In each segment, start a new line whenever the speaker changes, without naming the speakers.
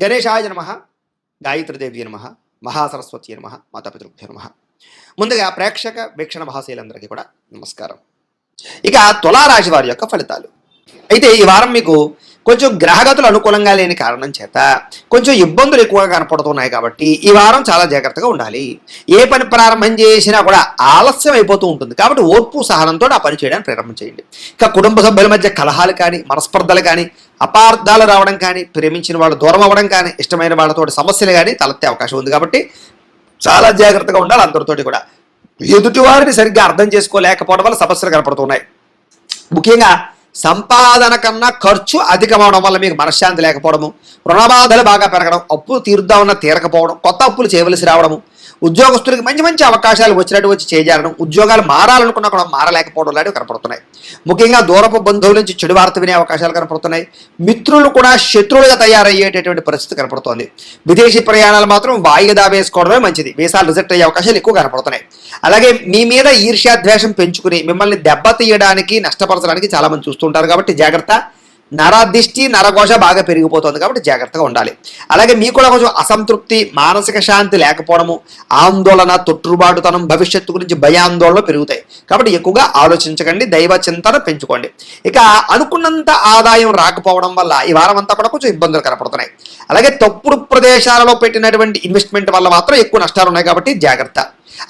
గణేశాయ నమ గాయత్రిదేవి నమ మహాసరస్వతి నమ మాతాపితృభ్యో నమ. ముందుగా ప్రేక్షక వీక్షణ మహాశీలందరికీ కూడా నమస్కారం. ఇక తులారాశి వారి యొక్క ఫలితాలు. అయితే ఈ వారం మీకు కొంచెం గ్రహగతులు అనుకూలంగా లేని కారణం చేత కొంచెం ఇబ్బందులు ఎక్కువగా కనపడుతున్నాయి కాబట్టి ఈ వారం చాలా జాగ్రత్తగా ఉండాలి. ఏ పని ప్రారంభం చేసినా కూడా ఆలస్యం అయిపోతూ ఉంటుంది. కాబట్టి ఓర్పు సహనంతో ఆ పని చేయడానికి ప్రారంభం చేయండి. ఇక కుటుంబ సభ్యుల మధ్య కలహాలు కానీ మనస్పర్ధలు కానీ అపార్థాలు రావడం కానీ ప్రేమించిన వాళ్ళు దూరం అవ్వడం కానీ ఇష్టమైన వాళ్ళతో సమస్యలు కానీ తలెత్తే అవకాశం ఉంది కాబట్టి చాలా జాగ్రత్తగా ఉండాలి అందరితోటి కూడా. ఎదుటివారిని సరిగ్గా అర్థం చేసుకోలేకపోవడం వల్ల సమస్యలు కనపడుతున్నాయి. ముఖ్యంగా సంపాదన కన్నా ఖర్చు అధికమవడం వల్ల మీకు మనశ్శాంతి లేకపోవడము రుణబాధలు బాగా పెరగడం అప్పులు తీరుద్దామన్న తీరకపోవడం కొత్త అప్పులు చేయవలసి రావడము ఉద్యోగస్తులకు మంచి మంచి అవకాశాలు వచ్చినట్టు వచ్చి చేజారడం ఉద్యోగాలు మారాలనుకున్నా కూడా మారలేకపోవడం లాంటివి కనపడుతున్నాయి. ముఖ్యంగా దూరపు బంధువుల నుంచి చెడు వార్త వినే అవకాశాలు కనపడుతున్నాయి. మిత్రులు కూడా శత్రువులుగా తయారయ్యేటటువంటి పరిస్థితి కనపడుతోంది. విదేశీ ప్రయాణాలు మాత్రం వాయిదా వేసుకోవడమే మంచిది. వీసాలు రిజెక్ట్ అయ్యే అవకాశాలు ఎక్కువ కనపడుతున్నాయి. అలాగే మీ మీద ఈర్ష్యాద్వేషం పెంచుకుని మిమ్మల్ని దెబ్బతీయడానికి నష్టపరచడానికి చాలామంది చూస్తుంటారు కాబట్టి జాగ్రత్త. నరదిష్టి నరఘోష బాగా పెరిగిపోతుంది కాబట్టి జాగ్రత్తగా ఉండాలి. అలాగే మీకు కూడా కొంచెం అసంతృప్తి మానసిక శాంతి లేకపోవడము ఆందోళన తొట్టుబాటుతనం భవిష్యత్తు గురించి భయాందోళన పెరుగుతాయి. కాబట్టి ఎక్కువగా ఆలోచించకండి దైవ చింతన పెంచుకోండి. ఇక అనుకున్నంత ఆదాయం రాకపోవడం వల్ల ఈ వారం అంతా కూడా కొంచెం ఇబ్బందులు కనపడుతున్నాయి. అలాగే తప్పుడు ప్రదేశాలలో పెట్టినటువంటి ఇన్వెస్ట్మెంట్ వల్ల మాత్రం ఎక్కువ నష్టాలు ఉన్నాయి కాబట్టి జాగ్రత్త.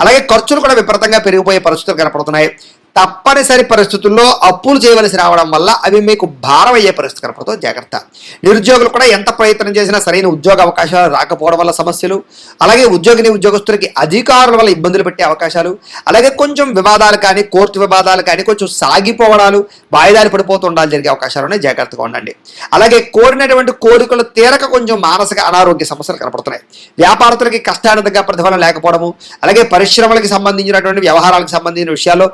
అలాగే ఖర్చులు కూడా విపరీతంగా పెరిగిపోయే పరిస్థితులు కనపడుతున్నాయి. తప్పనిసరి పరిస్థితుల్లో అప్పులు చేయవలసి రావడం వల్ల అవి మీకు భారం అయ్యే పరిస్థితి కనపడుతుంది జాగ్రత్త. నిరుద్యోగులు కూడా ఎంత ప్రయత్నం చేసినా సరైన ఉద్యోగ అవకాశాలు రాకపోవడం వల్ల సమస్యలు అలాగే ఉద్యోగిని ఉద్యోగస్తులకి అధికారుల వల్ల ఇబ్బందులు పెట్టే అవకాశాలు అలాగే కొంచెం వివాదాలు కానీ కోర్టు వివాదాలు కానీ కొంచెం సాగిపోవడాలు వాయిదాలు పడిపోతూ ఉండాలి జరిగే అవకాశాలు ఉన్నాయి. జాగ్రత్తగా ఉండండి. అలాగే కోరినటువంటి కోరికలు తీరక కొంచెం మానసిక అనారోగ్య సమస్యలు కనపడుతున్నాయి. వ్యాపారస్తులకి కష్టానందంగా ప్రతిఫలం లేకపోవడము అలాగే పరిశ్రమలకు సంబంధించినటువంటి వ్యవహారాలకు సంబంధించిన విషయాల్లో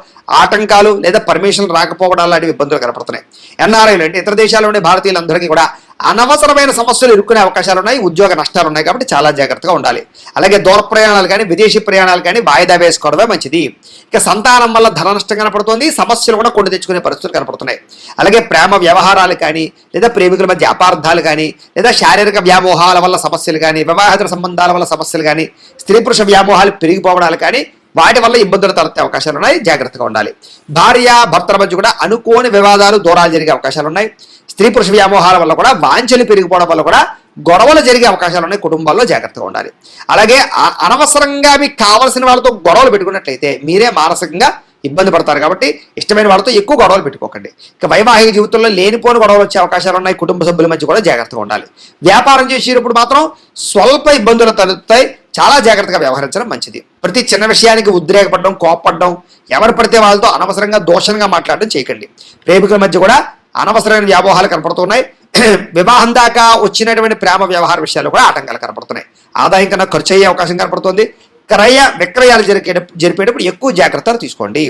ఆటంకాలు లేదా పర్మిషన్లు రాకపోవడం లాంటి ఇబ్బందులు కనపడుతున్నాయి. ఎన్ఆర్ఐలు అంటే ఇతర దేశాల్లో ఉండే భారతీయులందరికీ కూడా అనవసరమైన సమస్యలు ఇరుక్కునే అవకాశాలు ఉన్నాయి ఉద్యోగ నష్టాలు ఉన్నాయి కాబట్టి చాలా జాగ్రత్తగా ఉండాలి. అలాగే దూర ప్రయాణాలు కానీ విదేశీ ప్రయాణాలు కానీ వాయిదా వేసుకోవడమే మంచిది. ఇక సంతానం వల్ల ధన నష్టం కనపడుతుంది సమస్యలు కూడా కొన్ని తెచ్చుకునే పరిస్థితులు కనపడుతున్నాయి. అలాగే ప్రేమ వ్యవహారాలు కానీ లేదా ప్రేమికుల మధ్య అపార్థాలు కానీ లేదా శారీరక వ్యామోహాల వల్ల సమస్యలు కానీ వివాహేతర సంబంధాల వల్ల సమస్యలు కానీ స్త్రీ పురుష వ్యామోహాలు పెరిగిపోవడాలు కానీ వాటి వల్ల ఇబ్బందులు తలెత్తే అవకాశాలు ఉన్నాయి. జాగ్రత్తగా ఉండాలి. భార్య భర్తల మధ్య కూడా అనుకోని వివాదాలు దూరాలు జరిగే అవకాశాలు ఉన్నాయి. స్త్రీ పురుష వ్యామోహాల వల్ల కూడా వాంఛలు పెరిగిపోవడం వల్ల కూడా గొడవలు జరిగే అవకాశాలు ఉన్నాయి. కుటుంబాల్లో జాగ్రత్తగా ఉండాలి. అలాగే అనవసరంగా మీకు కావలసిన వాళ్ళతో గొడవలు పెట్టుకున్నట్లయితే మీరే మానసికంగా ఇబ్బంది పడతారు కాబట్టి ఇష్టమైన వాళ్ళతో ఎక్కువ గొడవలు పెట్టుకోకండి. ఇక వైవాహిక జీవితంలో లేనిపోని గొడవలు వచ్చే అవకాశాలు ఉన్నాయి. కుటుంబ సభ్యుల మధ్య కూడా జాగ్రత్తగా ఉండాలి. వ్యాపారం చేసేటప్పుడు మాత్రం స్వల్ప ఇబ్బందులు తలెత్తాయి చాలా జాగ్రత్తగా వ్యవహరించడం మంచిది. ప్రతి చిన్న విషయానికి ఉద్రేకపడడం కోపపడడం ఎవరు పడితే వాళ్ళతో అనవసరంగా దోషంగా మాట్లాడడం చేయకండి. ప్రేమికుల మధ్య కూడా అనవసరమైన వ్యామోహాలు కనపడుతున్నాయి. వివాహం దాకా వచ్చినటువంటి ప్రేమ వ్యవహార విషయాలు కూడా ఆటంకాలు కనపడుతున్నాయి. ఆదాయం కన్నా ఖర్చు అయ్యే అవకాశం కనపడుతుంది. క్రయ విక్రయాలు జరిగే జరిపేటప్పుడు ఎక్కువ జాగ్రత్తలు తీసుకోండి.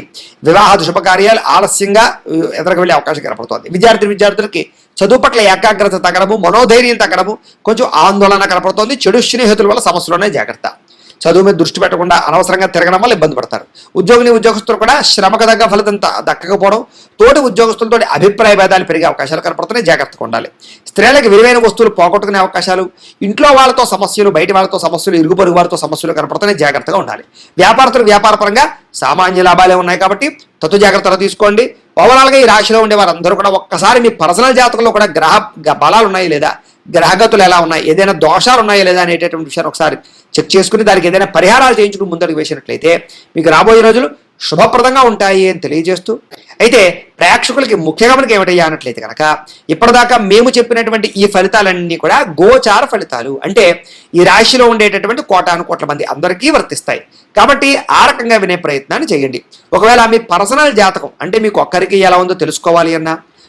వివాహ శుభకార్యాలు ఆలస్యంగా ఎదురకు వెళ్ళే అవకాశం కనపడుతుంది. విద్యార్థి విద్యార్థులకి చదువు పట్ల ఏకాగ్రత తగ్గడము మనోధైర్యం తగ్గడము కొంచెం ఆందోళన కనపడుతోంది. చెడు స్నేహితుల వల్ల సమస్యలునే జాగ్రత్త. చదువు మీద దృష్టి పెట్టకుండా అనవసరంగా తిరగడం వల్ల ఇబ్బంది పడతారు. ఉద్యోగిని ఉద్యోగస్తులు కూడా శ్రమకు తగ్గ ఫలితం దక్కకపోవడం తోటి ఉద్యోగస్తులతో అభిప్రాయ భేదాలు పెరిగే అవకాశాలు కనపడుతున్నాయి. జాగ్రత్తగా ఉండాలి. స్త్రీలకు విలువైన వస్తువులు పోగొట్టుకునే అవకాశాలు ఇంట్లో వాళ్ళతో సమస్యలు బయట వాళ్ళతో సమస్యలు ఇరుగు పొరుగు వారితో సమస్యలు కనపడుతున్నాయి. జాగ్రత్తగా ఉండాలి. వ్యాపారస్తులు వ్యాపార పరంగా సామాన్య లాభాలే ఉన్నాయి కాబట్టి తత్తు జాగ్రత్తలు తీసుకోండి. ఓవరాల్గా ఈ రాశిలో ఉండే వారందరూ కూడా ఒక్కసారి మీ పర్సనల్ జాతకంలో కూడా గ్రహ గ- బలాలు ఉన్నాయి లేదా? గ్రహగతులు ఎలా ఉన్నాయి? ఏదైనా దోషాలు ఉన్నాయా లేదా అనేటటువంటి విషయాన్ని ఒకసారి చెక్ చేసుకుని దానికి ఏదైనా పరిహారాలు చేయించుకుని ముందడుగు వేసినట్లయితే మీకు రాబోయే రోజులు శుభప్రదంగా ఉంటాయి అని తెలియజేస్తూ అయితే ప్రేక్షకులకి ముఖ్యంగా మనకి ఏమిటయ్యా అన్నట్లయితే కనుక ఇప్పటిదాకా మేము చెప్పినటువంటి ఈ ఫలితాలన్నీ కూడా గోచార ఫలితాలు. అంటే ఈ రాశిలో ఉండేటటువంటి కోటాను కోట్ల మంది అందరికీ వర్తిస్తాయి. కాబట్టి ఆ రకంగా వినే ప్రయత్నాన్ని చేయండి. ఒకవేళ మీ పర్సనల్ జాతకం అంటే మీకు ఒక్కరికి ఎలా ఉందో తెలుసుకోవాలి అన్నా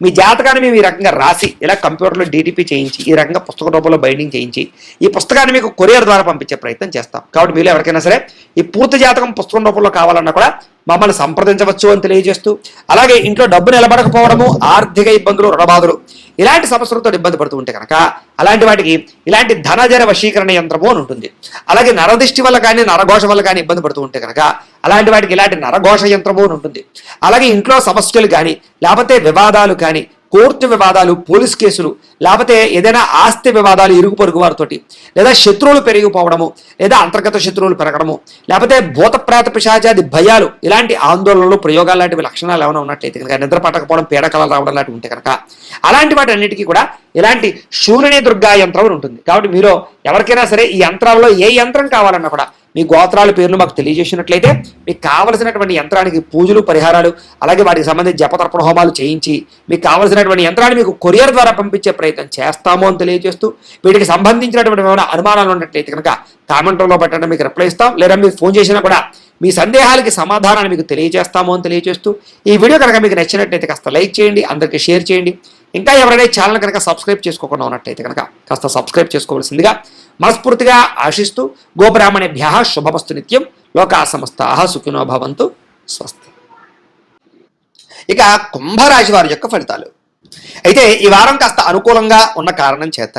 మీ జాతకాన్ని మేము ఈ రకంగా రాసి ఇలా కంప్యూటర్లో డీటీపీ చేయించి ఈ రకంగా పుస్తక రూపంలో బైండింగ్ చేయించి ఈ పుస్తకాన్ని మీకు కొరియర్ ద్వారా పంపించే ప్రయత్నం చేస్తాం. కాబట్టి మీరు ఎవరికైనా సరే ఈ పూర్తి జాతకం పుస్తకం రూపంలో కావాలన్నా కూడా మమ్మల్ని సంప్రదించవచ్చు అని తెలియజేస్తూ అలాగే ఇంట్లో డబ్బు నిలబడకపోవడము ఆర్థిక ఇబ్బందులు రుణబాధలు ఇలాంటి సమస్యలతో ఇబ్బంది పడుతూ ఉంటే కనుక అలాంటి వాటికి ఇలాంటి ధనజర వశీకరణ యంత్రము అని ఉంటుంది. అలాగే నరదిష్టి వల్ల కానీ నరఘోష వల్ల కానీ ఇబ్బంది పడుతూ ఉంటే కనుక అలాంటి వాటికి ఇలాంటి నరఘోష యంత్రము అని ఉంటుంది. అలాగే ఇంట్లో సమస్యలు కానీ లేకపోతే వివాదాలు కానీ కోర్టు వివాదాలు పోలీస్ కేసులు లేకపోతే ఏదైనా ఆస్తి వివాదాలు ఇరుగు పొరుగు వారితోటి లేదా శత్రువులు పెరిగిపోవడము లేదా అంతర్గత శత్రువులు పెరగడము లేకపోతే భూతప్రాత పిశాచాది భయాలు ఇలాంటి ఆందోళనలు ప్రయోగాలు లాంటివి లక్షణాలు ఏమైనా ఉన్నట్లయితే కనుక నిద్ర పట్టకపోవడం పీడకల రావడం లాంటివి ఉంటే కనుక అలాంటి వాటి అన్నిటికీ కూడా ఇలాంటి శూలిని దుర్గా యంత్రం అని ఉంటుంది. కాబట్టి మీరు ఎవరికైనా సరే ఈ యంత్రాల్లో ఏ యంత్రం కావాలన్నా కూడా మీ గోత్రాల పేర్లు మాకు తెలియజేసినట్లయితే మీకు కావలసినటువంటి యంత్రానికి పూజలు పరిహారాలు అలాగే వాటికి సంబంధించి జపతర్పణ హోమాలు చేయించి మీకు కావలసినటువంటి యంత్రాన్ని మీకు కొరియర్ ద్వారా పంపించే ప్రయత్నం చేస్తాము అని తెలియజేస్తూ వీటికి సంబంధించినటువంటి ఏమైనా అనుమానాలు ఉన్నట్లయితే కనుక కామెంట్లో పెట్టడం మీకు రిప్లై ఇస్తాం. లేదా మీరు ఫోన్ చేసినా కూడా మీ సందేహాలకి సమాధానాన్ని మీకు తెలియజేస్తాము అని తెలియజేస్తూ ఈ వీడియో కనుక మీకు నచ్చినట్లయితే కాస్త లైక్ చేయండి అందరికీ షేర్ చేయండి. ఇంకా ఎవరైనా ఛానల్ కనుక సబ్స్క్రైబ్ చేసుకోకుండా ఉన్నట్టయితే కనుక కాస్త సబ్స్క్రైబ్ చేసుకోవాల్సిందిగా మనస్ఫూర్తిగా ఆశిస్తూ గోబ్రాహ్మణేభ్య శుభమస్తు నిత్యం. లోకా సమస్త సుఖినో భవంతు. స్వస్తి. ఇక కుంభరాశి వారి యొక్క ఫలితాలు. అయితే ఈ వారం కాస్త అనుకూలంగా ఉన్న కారణం చేత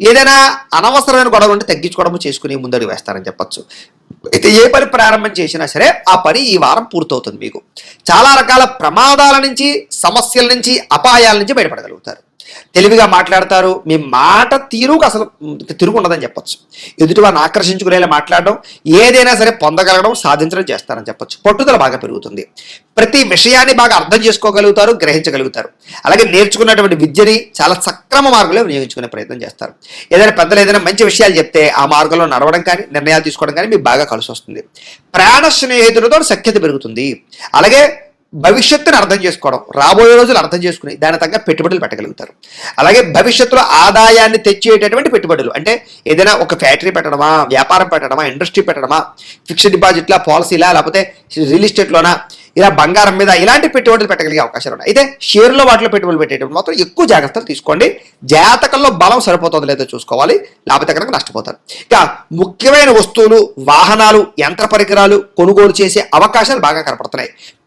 ఏదైనా అనవసరమైన గొడవలు ఉంటే తగ్గించుకోవడము చేసుకుని ముందడుగు వేస్తారని చెప్పొచ్చు. అయితే ఏ పని ప్రారంభం చేసినా సరే ఆ పని ఈ వారం పూర్తవుతుంది మీకు. చాలా రకాల ప్రమాదాల నుంచి సమస్యల నుంచి అపాయాల నుంచి బయటపడగలుగుతారు. తెలివిగా మాట్లాడతారు. మీ మాట తీరుకు అసలు తిరుగు ఉండదని చెప్పొచ్చు. ఎదుటి వారిని ఆకర్షించుకునేలా మాట్లాడడం ఏదైనా సరే పొందగలగడం సాధించడం చేస్తారని చెప్పొచ్చు. పట్టుదల బాగా పెరుగుతుంది. ప్రతి విషయాన్ని బాగా అర్థం చేసుకోగలుగుతారు గ్రహించగలుగుతారు. అలాగే నేర్చుకున్నటువంటి విద్యని చాలా సక్రమ మార్గంలో వినియోగించుకునే ప్రయత్నం చేస్తారు. ఏదైనా పెద్దలు ఏదైనా మంచి విషయాలు చెప్తే ఆ మార్గంలో నడవడం కానీ నిర్ణయాలు తీసుకోవడం కానీ మీకు బాగా కలిసి వస్తుంది ప్రాణ స్నేహితులతో సఖ్యత పెరుగుతుంది. అలాగే భవిష్యత్తుని అర్థం చేసుకోవడం రాబోయే రోజులు అర్థం చేసుకుని దాని తగ్గ పెట్టుబడులు పెట్టగలుగుతారు. అలాగే భవిష్యత్తులో ఆదాయాన్ని తెచ్చేటటువంటి పెట్టుబడులు అంటే ఏదైనా ఒక ఫ్యాక్టరీ పెట్టడమా వ్యాపారం పెట్టడమా ఇండస్ట్రీ పెట్టడమా ఫిక్స్డ్ డిపాజిట్లా పాలసీలా లేకపోతే రియల్ ఎస్టేట్లోనా ఇలా బంగారం మీద ఇలాంటి పెట్టుబడులు పెట్టగలిగే అవకాశాలు ఉన్నాయి. అయితే షేర్లో వాటిలో పెట్టుబడులు పెట్టేటప్పుడు మాత్రం ఎక్కువ జాగ్రత్తలు తీసుకోండి. జాతకంలో బలం సరిపోతుందో లేదో చూసుకోవాలి. లేకపోతే కనుక నష్టపోతారు. ఇక ముఖ్యమైన వస్తువులు వాహనాలు యంత్ర పరికరాలు కొనుగోలు చేసే అవకాశాలు బాగా కనపడుతున్నాయి.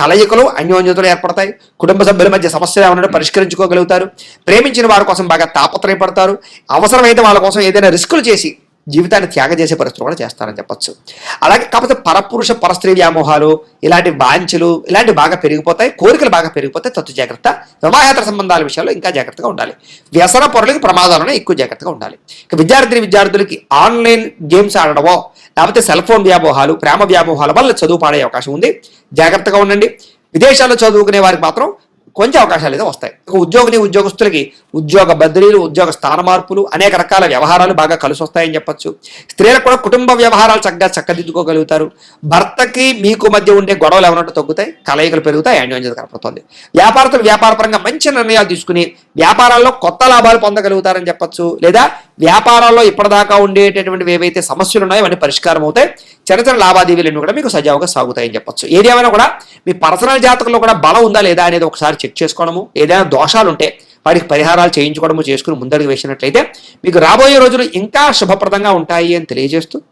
కలయికలు అన్యోన్యతలు ఏర్పడతాయి. కుటుంబ సభ్యుల మధ్య సమస్యలు ఏమన్నా పరిష్కరించుకోగలుగుతారు. ప్రేమించిన వారి కోసం బాగా తాపత్రయపడతారు. అవసరమైతే వాళ్ళ కోసం ఏదైనా రిస్కులు చేసి జీవితాన్ని త్యాగం చేసే పరిస్థితులు కూడా చేస్తారని చెప్పచ్చు. అలాగే కాకపోతే పరపురుష పరస్త్రీ వ్యామోహాలు ఇలాంటి వాంఛలు ఇలాంటివి బాగా పెరిగిపోతాయి. కోరికలు బాగా పెరిగిపోతాయి తత్తు జాగ్రత్త. వివాహేతర సంబంధాల విషయాల్లో ఇంకా జాగ్రత్తగా ఉండాలి. వ్యసన పొరలకి ప్రమాదాలను ఎక్కువ జాగ్రత్తగా ఉండాలి. ఇక విద్యార్థి విద్యార్థులకి ఆన్లైన్ గేమ్స్ ఆడడమో లేకపోతే సెల్ ఫోన్ వ్యామోహాలు ప్రేమ వ్యామోహాల వల్ల చదువు పాడే అవకాశం ఉంది. జాగ్రత్తగా ఉండండి. విదేశాల్లో చదువుకునే వారికి మాత్రం కొంచెం అవకాశాలు అయితే వస్తాయి. ఒక ఉద్యోగిని ఉద్యోగస్తులకి ఉద్యోగ బదిలీలు ఉద్యోగ స్థాన మార్పులు అనేక రకాల వ్యవహారాలు బాగా కలిసి వస్తాయని చెప్పొచ్చు. స్త్రీలకు కూడా కుటుంబ వ్యవహారాలు చక్కగా చక్కదిద్దుకోగలుగుతారు. భర్తకి మీకు మధ్య ఉండే గొడవలు ఏమన్నట్టు తగ్గుతాయి కలయికలు పెరుగుతాయి అన్యోన్యత కనపడుతుంది. వ్యాపారస్తులు వ్యాపారపరంగా మంచి నిర్ణయాలు తీసుకుని వ్యాపారాల్లో కొత్త లాభాలు పొందగలుగుతారని చెప్పొచ్చు. లేదా వ్యాపారాల్లో ఇప్పటిదాకా ఉండేటటువంటి ఏవైతే సమస్యలు ఉన్నాయో అవన్నీ పరిష్కారం అవుతాయి. చిన్న చిన్న లావాదేవీలన్నీ కూడా మీకు సజావుగా సాగుతాయని చెప్పచ్చు. ఏదేమైనా కూడా మీ పర్సనల్ జాతకంలో కూడా బలం ఉందా లేదా అనేది ఒకసారి చెక్ చేసుకోవడము ఏదైనా దోషాలు ఉంటే వాటికి పరిహారాలు చేయించుకోవడము చేసుకుని ముందడుగు వేసినట్లయితే మీకు రాబోయే రోజులు ఇంకా శుభప్రదంగా ఉంటాయి అని తెలియజేస్తూ